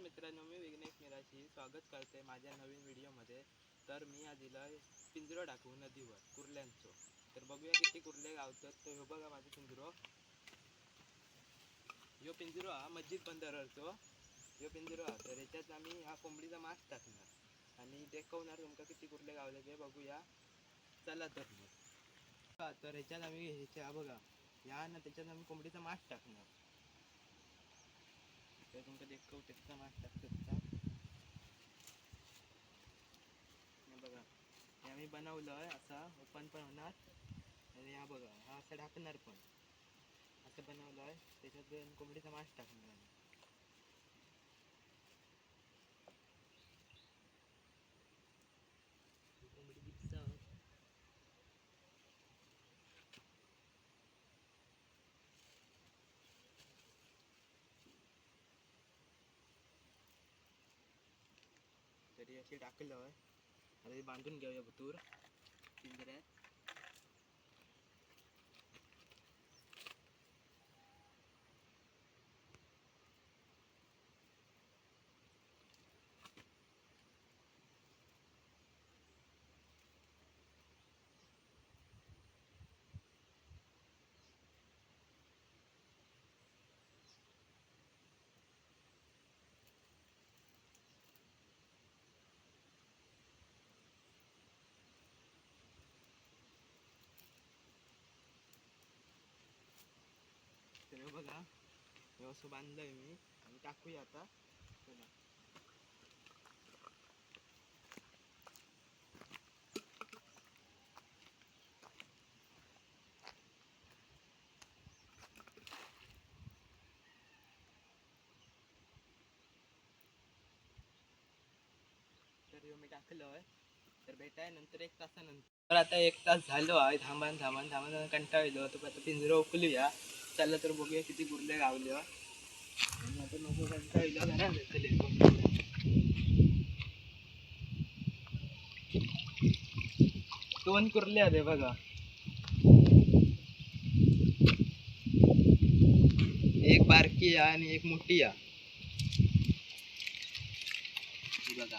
नमस्कार मित्रांनो मी विघ्नेश मिराशी स्वागत करते माझ्या नवीन व्हिडिओमध्ये. तर मी आज दिला पिंजरो टाकू नदीवर कुर्ल्यांचं. तर बघूया किती कुर्ले गावतात. तर ह्यो बघा माझं पिंजरो. ह्यो पिंजरो हा मस्जिद बंदरचो. ह्यो पिंजरो हा. तर ह्याच्यात आम्ही हा कोंबडीचा मांस टाकणार. आणि दाखवणार तुमका किती कुर्ले गावले ते बघूया. चला तर मग. तर ह्याच्यात आम्ही ह्याच्या बघा. ह्या ना त्याच्यात आम्ही कोंबडीचा मांस टाकणार. तर तुमका दाखवते त्याचा मांस टाकतो बघा. हे आम्ही बनवलं आहे असा ओपन पण होणार. आणि हा बघा हा असं ढाकणार पण. असं बनवलं आहे त्याच्यात कोंबडीचा मांस टाकणार आम्ही. तरी असे टाकलं. आहे आता हे बांधून घेऊया भुतूर. पिंजऱ्यात तर बघा. हे असं बांधलंय मी. आणि टाकूया आता. चला. तर मी टाकलं तर भेटाय नंतर एक तासानंतर. आता एक तास झालो आहे. थांबान थांबान थांबान कंटाळलो. तर आता पिंजरं उकलूया. चला तर बघूया किती कुर्ले गावले आता नको हो, दोन कुर्ले आले बघा. एक बारकी या आणि एक मोठी या बघा.